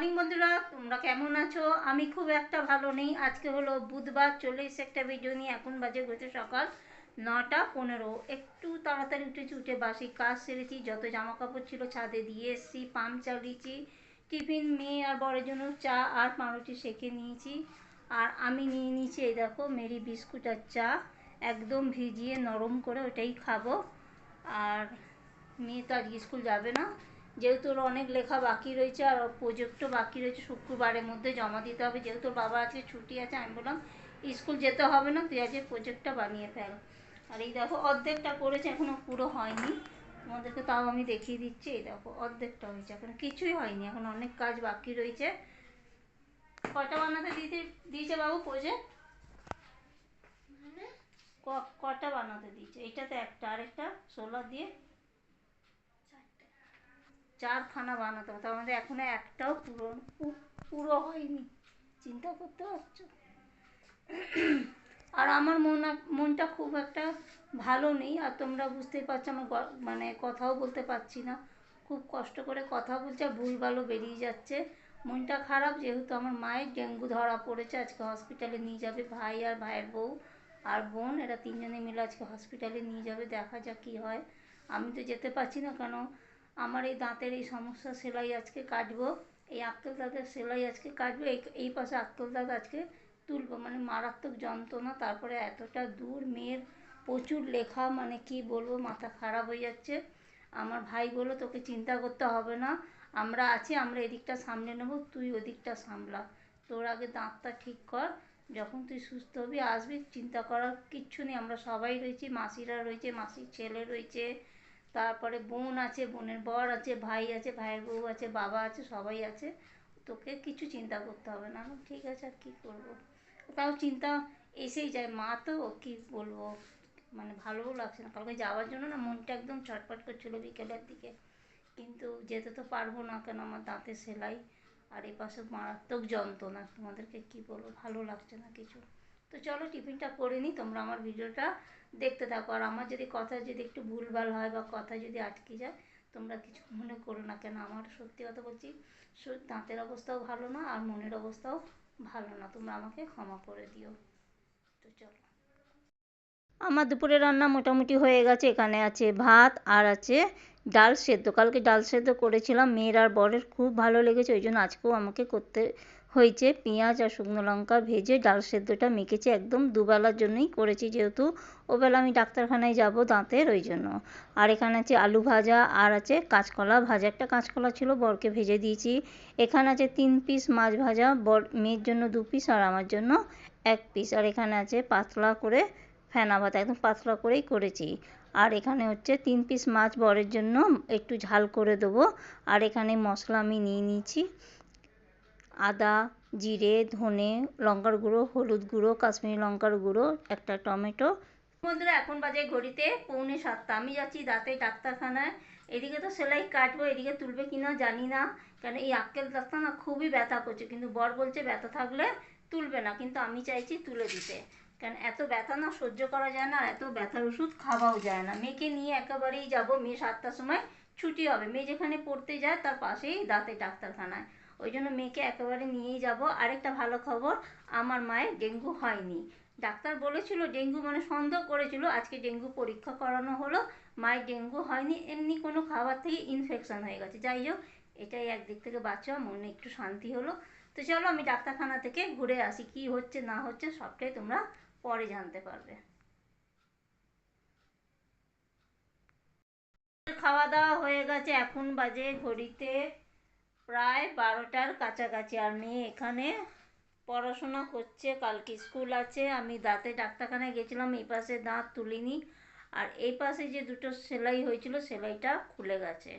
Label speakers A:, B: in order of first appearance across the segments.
A: Morning বন্ধুরা, তোমরা কেমন আছো? আমি খুব একটা ভালো নেই। আজকে হলো বুধবার চলে এসে একটা ভিডিও নিয়ে এখন বাজে হচ্ছে সকাল নটা পনেরো। একটু তাড়াতাড়ি উঠেছি, উঠে বাসি কাজ সেরেছি, যত জামা কাপড় ছিল ছাদে দিয়ে এসেছি, পাম্প চালিয়েছি, টিফিন মেয়ে আর বড়ের জন্য চা আর পাউরুটি সেঁকে নিয়েছি। আর আমি নিয়ে নিয়েছি, এই দেখো, মেরি বিস্কুট আর চা। একদম ভিজিয়ে নরম করে ওটাই খাব। আর মেয়ে তো আজকে স্কুল যাবে না। যেহেতু ওর অনেক লেখা বাকি রয়েছে আর প্রজেক্টও বাকি রয়েছে শুক্রবারের মধ্যে জমা দিতে হবে। যেহেতু ওর বাবা আজকে ছুটি আছে আমি বললাম স্কুল যেতে হবে না তুই আজকে প্রজেক্টটা বানিয়ে ফেল। আর এই দেখো অর্ধেকটা করেছে এখনও পুরো হয়নি। তোমাদেরকে তাও আমি দেখিয়ে দিচ্ছি এই দেখো অর্ধেকটা হয়েছে এখন কিছুই হয়নি এখন অনেক কাজ বাকি রয়েছে। কটা বানাতে দিতে দিয়েছে বাবু প্রজেক্ট কটা বানাতে দিয়েছে? এইটাতে একটা আরেকটা সোলার দিয়ে। চারখানা বানাতে হবে মধ্যে এখনও একটাও পুরো পুরো হয়নি। চিন্তা করতে পারছ? আর আমার মন মনটা খুব একটা ভালো নেই, আর তোমরা বুঝতেই পারছ আমার মানে কথাও বলতে পারছি না। খুব কষ্ট করে কথা বলছে, আর ভুলভালও বেরিয়ে যাচ্ছে। মনটা খারাপ, যেহেতু আমার মায়ের ডেঙ্গু ধরা পড়েছে, আজকে হসপিটালে নিয়ে যাবে ভাই আর ভাইয়ের বউ আর বোন, এরা তিনজনে মিলে আজকে হসপিটালে নিয়ে যাবে, দেখা যাক কী হয়। আমি তো যেতে পারছি না, কেন আমার এই দাঁতের এই সমস্যা সেলাই আজকে কাটবো। এই আক্কেল দাঁতের সেলাই আজকে কাটবো, এই এই পাশে আক্কেল দাঁত আজকে তুলবো। মানে মারাত্মক যন্ত্রণা, তারপরে এতটা দূর মেয়ের প্রচুর লেখা মানে কি বলব, মাথা খারাপ হয়ে যাচ্ছে। আমার ভাই বলল, তোকে চিন্তা করতে হবে না, আমরা আছি, আমরা এদিকটা সামলে নেব, তুই ওদিকটা সামলা। তোর আগে দাঁতটা ঠিক কর, যখন তুই সুস্থ হবি, আসবি, চিন্তা করার কিচ্ছু নেই, আমরা সবাই রয়েছি, মাসিরা রয়েছে, মাসির ছেলে রয়েছে তারপরে বোন আছে, বোনের বর আছে, ভাই আছে, ভাইয়ের বউ আছে, বাবা আছে, সবাই আছে। তোকে কিছু চিন্তা করতে হবে না। ঠিক আছে, আর কী করব? তাও চিন্তা এসেই যায়। মা তো কি বলব? মানে ভালোও লাগছে না। কালকে যাওয়ার জন্য না মনটা একদম ছটপট করছিল বিকেলের দিকে। কিন্তু যেতে তো পারব না কেন? আমার দাঁতে সেলাই আর এ পাশে মারাত্মক যন্ত্রণা। তোমাদেরকে কি বলব? ভালো লাগছে না কিছু। তো চলো টিফিনটা করে নিই, তোমরা আমার ভিডিওটা দেখতে থাকো। আর আমার যদি কথা যদি একটু ভুলভাল হয় বা কথা যদি আটকে যায়, তোমরা কিছু মনে করো না কেন? আমার সত্যি কথা বলছি দাঁতের অবস্থাও ভালো না আর মনের অবস্থাও ভালো না। তোমরা আমাকে ক্ষমা করে দিও। তো চলো। আমার দুপুরে রান্না মোটামুটি হয়ে গেছে। এখানে আছে ভাত আর আছে ডাল সেদ্ধ। কালকে ডাল সেদ্ধ করেছিলাম। মেয়ের আর বরের খুব ভালো লেগেছে, ওই জন্য আজকেও আমাকে করতে হয়েছে, পেঁয়াজ আর শুকনো লঙ্কা ভেজে ডাল সেদ্ধটা মেখেছি একদম দুবেলার জন্যই করেছি যেহেতু। ওবেলা আমি ডাক্তারখানায় যাব দাঁতের, ওই জন্য। আর এখানে আছে আলু ভাজা, আর আছে কাঁচকলা ভাজা। একটা কাঁচকলা ছিল, বরকে ভেজে দিয়েছি। এখানে আছে তিন পিস মাছ ভাজা, বর মেয়ের জন্য দু পিস আর আমার জন্য এক পিস। আর এখানে আছে পাতলা করে ফেনা ভাত একদম পাতলা করেই করেছি। আর এখানে হচ্ছে তিন পিস মাছ বরের জন্য একটু ঝাল করে দেবো। আর এখানে মশলা আমি নিয়ে নিয়েছি। আদা, জিরে, ধনে, লঙ্কার গুঁড়ো, হলুদ গুঁড়ো, কাশ্মীরি লঙ্কার গুঁড়ো, একটা টমেটো। বন্ধুরা, এখন বাজে ঘড়িতে পৌনে সাতটা। আমি যাচ্ছি দাঁতে ডাক্তারখানায়। এদিকে তো সেলাই কাটবো, এদিকে তুলবে কিনা জানি না। কেন এই আক্কেল দাঁতটা না খুবই ব্যথা করছে। কিন্তু বর বলছে ব্যথা থাকলে তুলবে না। কিন্তু আমি চাইছি তুলে দিতে। কারণ এত ব্যথা না সহ্য করা যায় না, এত ব্যথার ওষুধ খাওয়াও যায় না। মেয়েকে নিয়ে একেবারেই যাব। মেয়ে সাতটার সময় ছুটি হবে। মেয়ে যেখানে পড়তে যায়, তার পাশেই দাঁতে ডাক্তারখানায়। ওই জন্য মেয়েকে একেবারে নিয়েই যাব। আরেকটা ভালো খবর, আমার মায়ের ডেঙ্গু হয়নি। ডাক্তার বলেছিল ডেঙ্গু মানে সন্দেহ করেছিল, আজকে ডেঙ্গু পরীক্ষা করানো হলো। মায়ের ডেঙ্গু হয়নি, এমনি কোনো খাবার থেকে ইনফেকশন হয়ে গেছে। যাই হোক, এটাই একদিক থেকে বাঁচা মনে একটু শান্তি হলো। তো চলো আমি ডাক্তারখানা থেকে ঘুরে আসি, কি হচ্ছে, না হচ্ছে, সবটাই তোমরা পরে জানতে পারবে। খাওয়া দাওয়া হয়ে গেছে, এখন বাজে ঘড়িতে প্রায় বারোটার কাছাকাছি। আর মেয়ে এখানে পড়াশোনা করছে, কালকে স্কুল আছে। আমি দাঁতে ডাক্তারখানায় গেছিলাম, এই পাশে দাঁত তুলিনি। আর এই পাশে যে দুটো সেলাই হয়েছিল, সেলাইটা খুলে গেছে।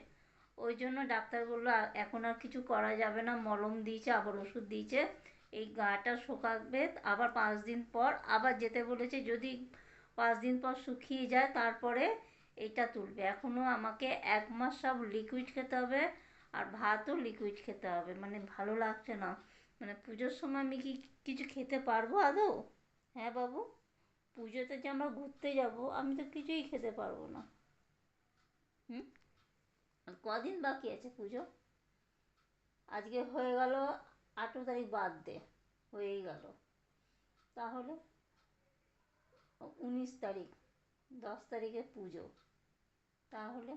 A: ওই জন্য ডাক্তার বলল এখন আর কিছু করা যাবে না। মলম দিয়েছে, আবার ওষুধ দিয়েছে। এই গাটা শুকাবে, আবার পাঁচ দিন পর আবার যেতে বলেছে। যদি পাঁচ দিন পর শুকিয়ে যায়, তারপরে এটা তুলবে। এখনও আমাকে এক মাস সব লিকুইড খেতে হবে। আর ভাতও লিকুইড খেতে হবে মানে ভালো লাগছে না। মানে পুজোর সময় আমি কি কিছু খেতে পারব আদৌ? হ্যাঁ বাবু, পুজোতে যে আমরা ঘুরতে যাব, আমি তো কিছুই খেতে পারব না। হুম? আর কদিন বাকি আছে পুজো? আজকে হয়ে গেল আঠেরো তারিখ বাদ দে, হয়েই গেল। তাহলে উনিশ তারিখ, দশ তারিখে পুজো। তাহলে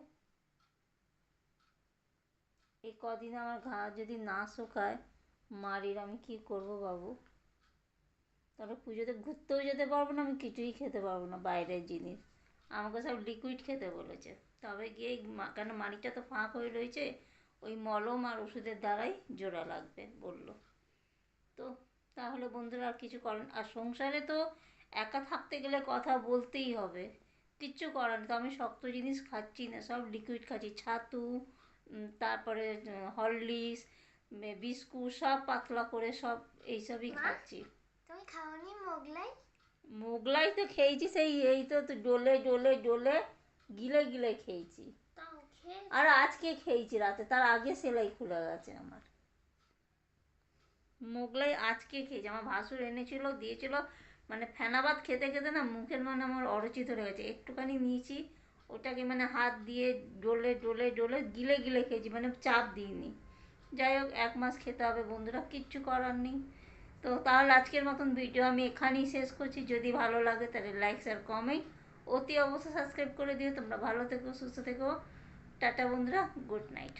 A: এই কদিন আমার ঘা যদি না শুকায়, মারির আমি কি করব বাবু? তাহলে পুজোতে ঘুরতেও যেতে পারব না, আমি কিছুই খেতে পারব না, বাইরের জিনিস। আমাকে সব লিকুইড খেতে বলেছে। তবে গিয়ে কেন মাড়িটা তো ফাঁক হয়ে রয়েছে, ওই মলম আর ওষুধের দ্বারাই জোড়া লাগবে, বলল। তো তাহলে বন্ধুরা আর কিছু করেন আর সংসারে তো একা থাকতে গেলে কথা বলতেই হবে। কিচ্ছু করার তো আমি শক্ত জিনিস খাচ্ছি না, সব লিকুইড খাচ্ছি। ছাতু তারপরে হরলিক্স বিস্কুট সব পাতলা করে সব এইসবই? খাচ্ছি।
B: তুমি খাওনি মোগলাই?
A: মোগলাই তো খেয়েছি সেই এই তো তো ডোলে ডোলে ডোলে গিলে গিলে খেয়েছি। আর আজকে খেয়েছি রাতে তার আগে সেলাই খুলে গেছে আমার। মোগলাই আজকে খেয়েছি আমার ভাসুর এনেছিল দিয়েছিল মানে ফেনাবাদ খেতে খেতে না মুখের মানে আমার অরুচি ধরে গেছে। একটুখানি নিয়েছি ওটাকে মানে হাত দিয়ে ডলে ডলে ডলে গিলে গিলে খেয়েছি মানে চাপ দিইনি। যাই হোক, এক মাস খেতে হবে বন্ধুরা, কিচ্ছু করার নেই। তো তাহলে আজকের মতন ভিডিও আমি এখানেই শেষ করছি। যদি ভালো লাগে তাহলে লাইক আর কমেন্ট অতি অবশ্যই সাবস্ক্রাইব করে দিও। তোমরা ভালো থেকো, সুস্থ থেকো। টাটা বন্ধুরা গুড নাইট